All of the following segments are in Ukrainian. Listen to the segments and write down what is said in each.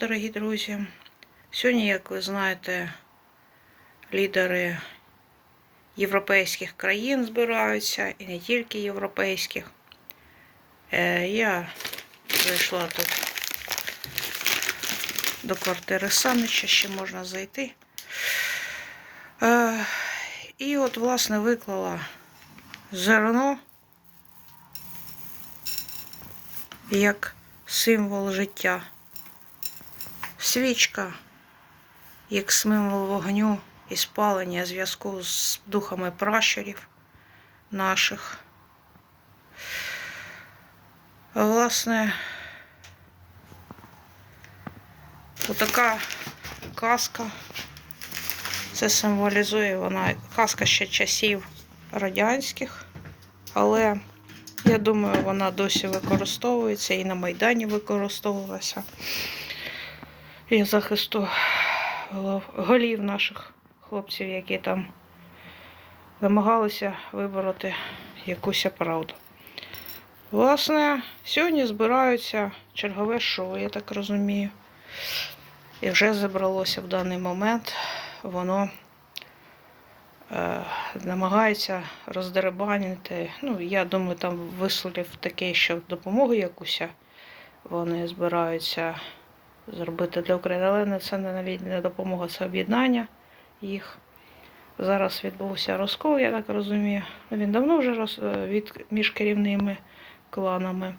Дорогі друзі, сьогодні, як ви знаєте, лідери європейських країн збираються і не тільки європейських. Е, Я зайшла тут до квартири Санича, ще можна зайти. Е, І от, власне, виклала зерно як символ життя. Свічка, як символ вогню і спалення зв'язку з духами пращурів наших. Власне, отака казка. Це символізує вона казка ще часів радянських, але я думаю, вона досі використовується і на Майдані використовувалася і захисту голів наших хлопців, які там намагалися вибороти якусь правду. Власне, сьогодні збираються чергове шоу, я так розумію. І вже зібралося в даний момент. Воно е, намагається роздеребанити. Ну, я думаю, там висловив таке, що допомогу якусь вони збираються зробити для України, але це не допомога, це об'єднання їх. Зараз відбувся розкол, я так розумію. Ну, Він давно вже роз, е, від, між керівними кланами.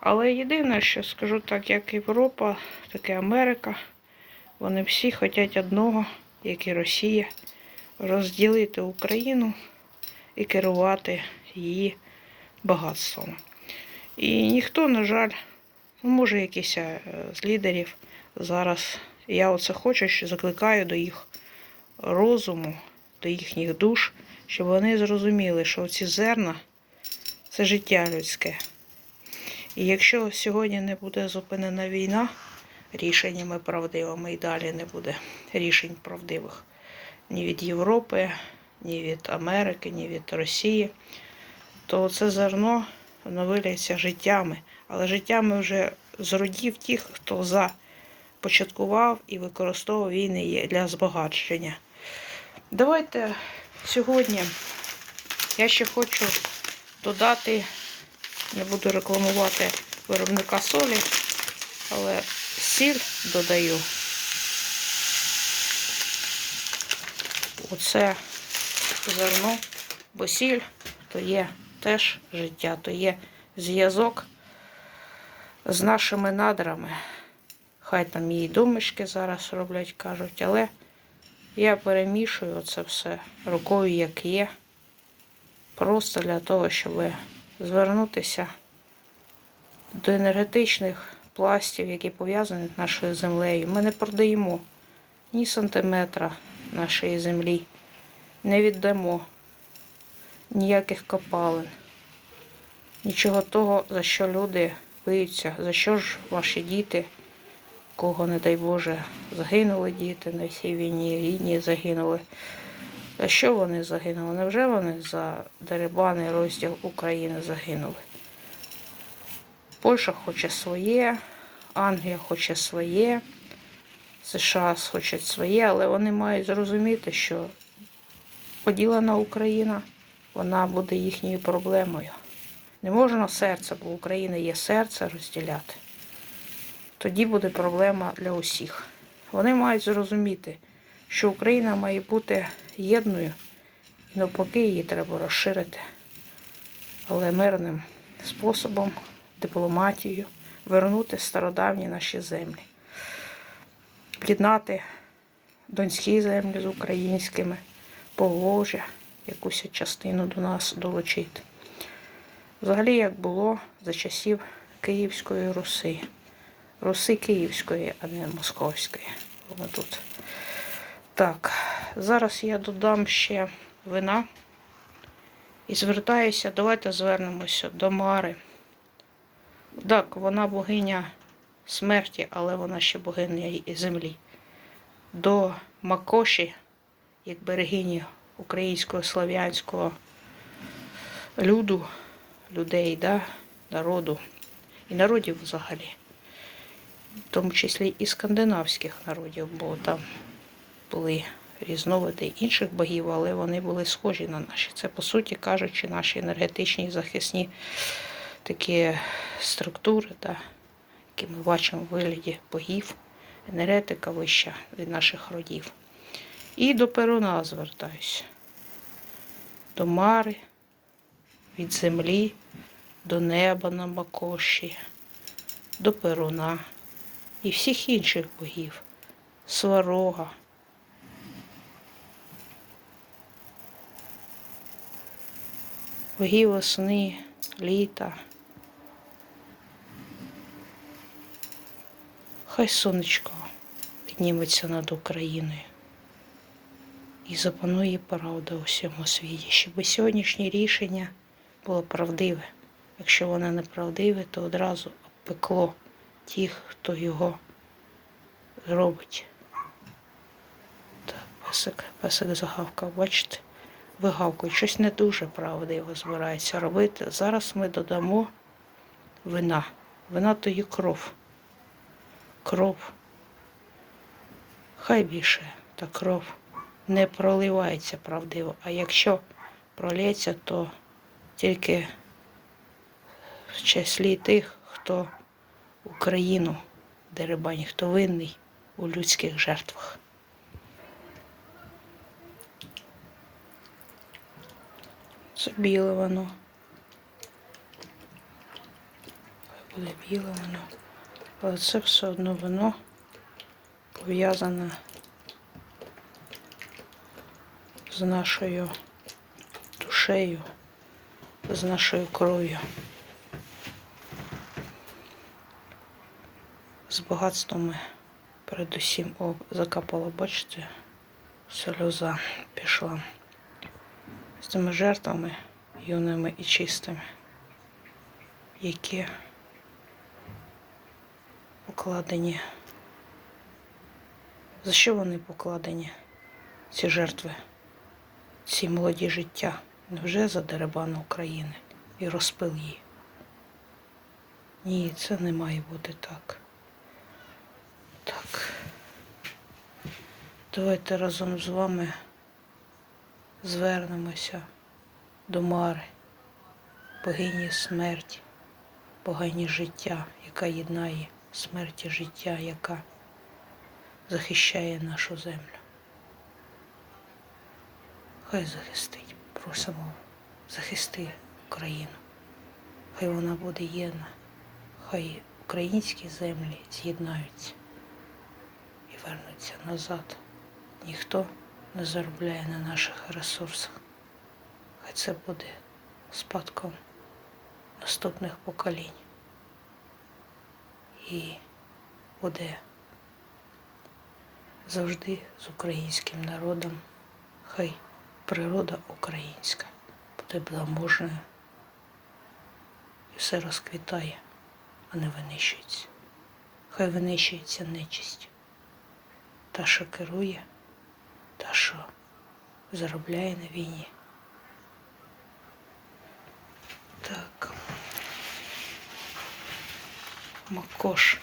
Але єдине, що скажу так, як Європа, так і Америка, вони всі хочуть одного, як і Росія, розділити Україну і керувати її багатством. І ніхто, на жаль, може, якийсь е, з лідерів зараз. Я оце хочу, що закликаю до їх розуму, до їхніх душ, щоб вони зрозуміли, що ці зерна це життя людське. І якщо сьогодні не буде зупинена війна рішеннями правдивими і далі не буде рішень правдивих ні від Європи, ні від Америки, ні від Росії, то це зерно воно виліється життями, але життями вже з родів тих, хто за початкував і використовував війни для збагачення. Давайте сьогодні я ще хочу додати, не буду рекламувати виробника солі, але сіль додаю. Оце зерно, бо сіль то є теж життя, то є зв'язок з нашими надрами. Хай там її думочки зараз роблять, кажуть, але я перемішую це все рукою, як є. Просто для того, щоб звернутися до енергетичних пластів, які пов'язані з нашою землею. Ми не продаємо ні сантиметра нашої землі, не віддамо ніяких копалин, нічого того, за що люди биються, за що ж ваші діти, кого, не дай Боже, загинули діти на цій війні, рідні загинули. За що вони загинули? Невже вони за дерибаний розділ України загинули? Польща хоче своє, Англія хоче своє, США хочуть своє, але вони мають зрозуміти, що поділена Україна, вона буде їхньою проблемою. Не можна серце, бо Україна є серце розділяти. Тоді буде проблема для усіх. Вони мають зрозуміти, що Україна має бути єдною, і навпаки її треба розширити, але мирним способом, дипломатією, вернути стародавні наші землі, об'єднати донські землі з українськими, Поволжя, якусь частину до нас долучити. Взагалі, як було за часів Київської Руси. Руси Київської, а не Московської. Воно тут. Так, зараз я додам ще вина і звертаюся, давайте звернемося до Мари. Так, вона богиня смерті, але вона ще богиня і землі. До Макоші, як берегині українського слав'янського люду, людей, да, народу і народів взагалі. в тому числі і скандинавських народів, бо там були різновиди інших богів, але вони були схожі на наші. Це, по суті кажучи, наші енергетичні захисні такі структури, да, які ми бачимо в вигляді богів, енергетика вища від наших родів. І до Перуна звертаюся. До Мари, від землі, до неба на Макоші, до Перуна і всіх інших богів, Сварога. Богів весни, літа. Хай сонечко підніметься над Україною і запанує правда у всьому світі, щоб сьогоднішнє рішення було правдиве. Якщо воно неправдиве, то одразу обпекло тих, хто його робить. Так, песик, песик загавкав, бачите? Вигавкують. Щось не дуже правдиво збирається робити. Зараз ми додамо вина. Вина то є кров. Кров. Хай більше та кров не проливається правдиво. А якщо пролється, то тільки в числі тих, хто Україну деребань, хто винний у людських жертвах. Це біле воно. Буде біле воно. Але це все одно воно пов'язане з нашою душею, з нашою кров'ю, з багатствами передусім О, закапала, бачите, сльоза пішла з цими жертвами юними і чистими, які покладені. За що вони покладені, ці жертви, ці молоді життя? Невже за дерибану України і розпил її? Ні, це не має бути так. Так. Давайте разом з вами звернемося до Мари, богині смерті, богині життя, яка єднає смерть і життя, яка захищає нашу землю. Хай захистить, просимо, захисти Україну. Хай вона буде єдна, хай українські землі з'єднаються і вернуться назад. Ніхто не заробляє на наших ресурсах. Хай це буде спадком наступних поколінь. І буде завжди з українським народом. Хай природа українська буде благоможною і все розквітає, а не винищується. Хай винищується нечисть. Та, що керує, та, що заробляє на війні. Так. Макош,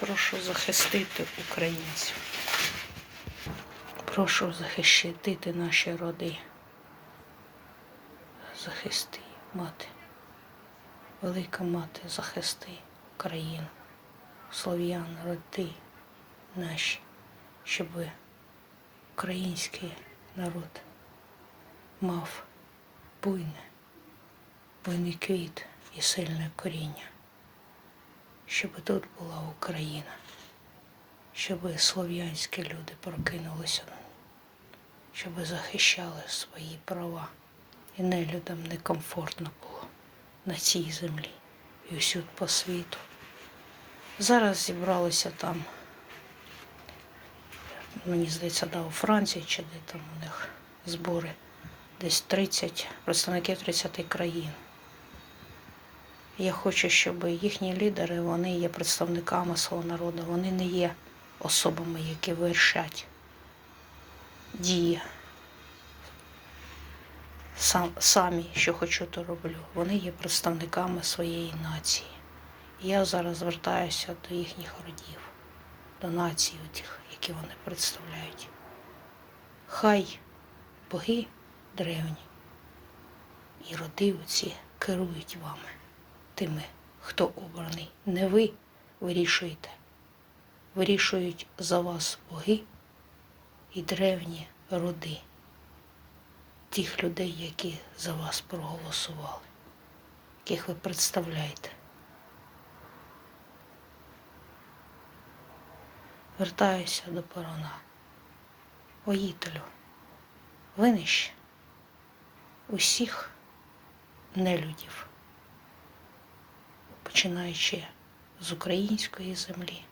прошу захистити українців. Прошу захистити наші роди. Захисти, мати. Велика мати, захисти Україну, слов'ян, роди наші, щоб український народ мав буйне, буйний квіт і сильне коріння, щоб тут була Україна, щоб слов'янські люди прокинулися, щоб захищали свої права. І нелюдам некомфортно було на цій землі і усюд по світу. Зараз зібралися там, мені здається, да, у Франції чи де там у них збори, десь 30 представників 30 країн. Я хочу, щоб їхні лідери, вони є представниками свого народу, вони не є особами, які вершать дії сам, самі, що хочу, то роблю. Вони є представниками своєї нації. Я зараз звертаюся до їхніх родів. до націй, тих, які вони представляють. Хай боги древні і роди оці керують вами, тими, хто обраний. Не ви вирішуєте. Вирішують за вас боги і древні роди тих людей, які за вас проголосували, яких ви представляєте. Вертаюся до парона. Воїтелю, винищ усіх нелюдів, починаючи з української землі,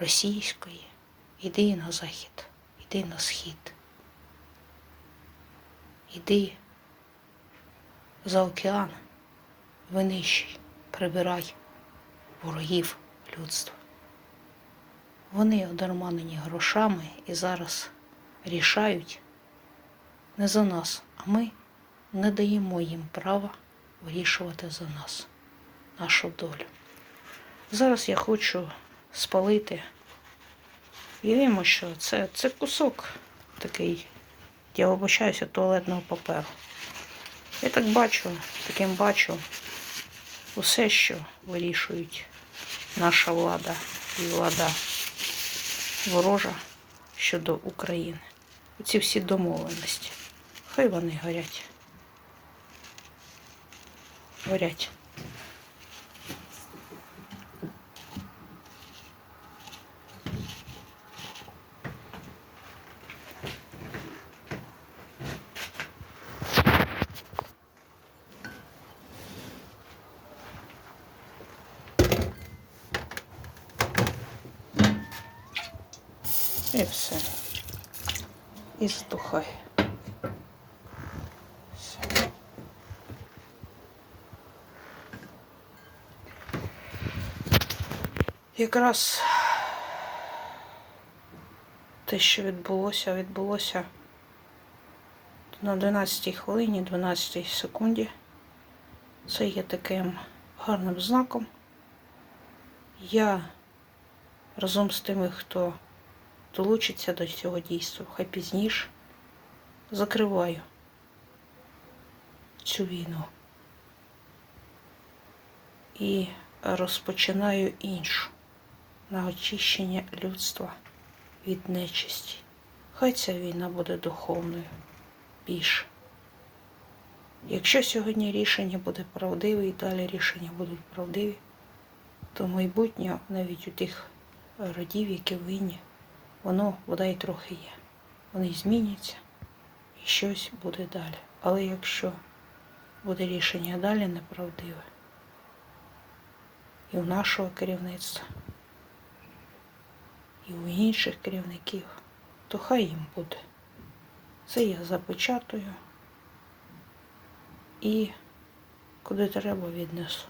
російської, іди на захід, іди на схід, іди за океан, винищуй, прибирай ворогів людства. Вони одерманені грошами і зараз рішають не за нас, а ми не даємо їм права вирішувати за нас нашу долю. Зараз я хочу спалити. Уявімо, що це, це кусок такий, я вибачаюся, туалетного паперу. Я так бачу, таким бачу усе, що вирішують наша влада і влада ворожа щодо України. Ці всі домовленості. Хай вони горять. Горять. І все. І здухай. Все. Якраз те, що відбулося, відбулося на 12 хвилині, 12 секунді. Це є таким гарним знаком. Я разом з тими, хто долучиться до цього дійства, хай пізніше закриваю цю війну і розпочинаю іншу на очищення людства від нечисті. Хай ця війна буде духовною більше. Якщо сьогодні рішення буде правдиве і далі рішення будуть правдиві, то майбутнє навіть у тих родів, які винні, воно бодай трохи є. Вони зміняться і щось буде далі. Але якщо буде рішення далі неправдиве, і у нашого керівництва, і у інших керівників, то хай їм буде. Це я запечатую і куди треба віднесу.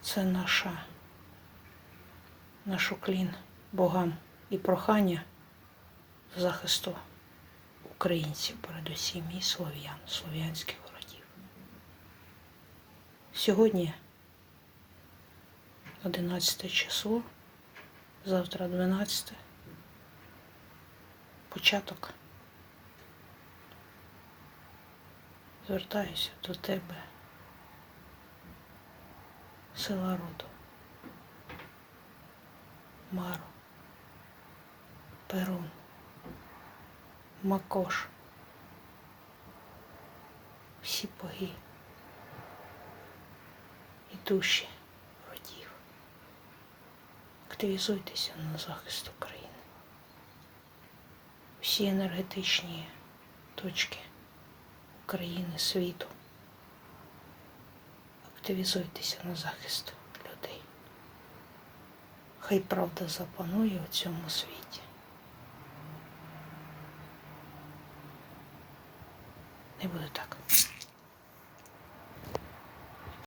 Це наша, наш уклін богам і прохання захисту українців, передусім і слов'ян, слов'янських родів. Сьогодні 11 число, завтра 12. Початок. Звертаюся до тебе, села роду, Мару, Перун, Макош, всі боги і душі родів. Активізуйтеся на захист України. Всі енергетичні точки України, світу. Активізуйтеся на захист. Хай правда запанує у цьому світі. Не буде так.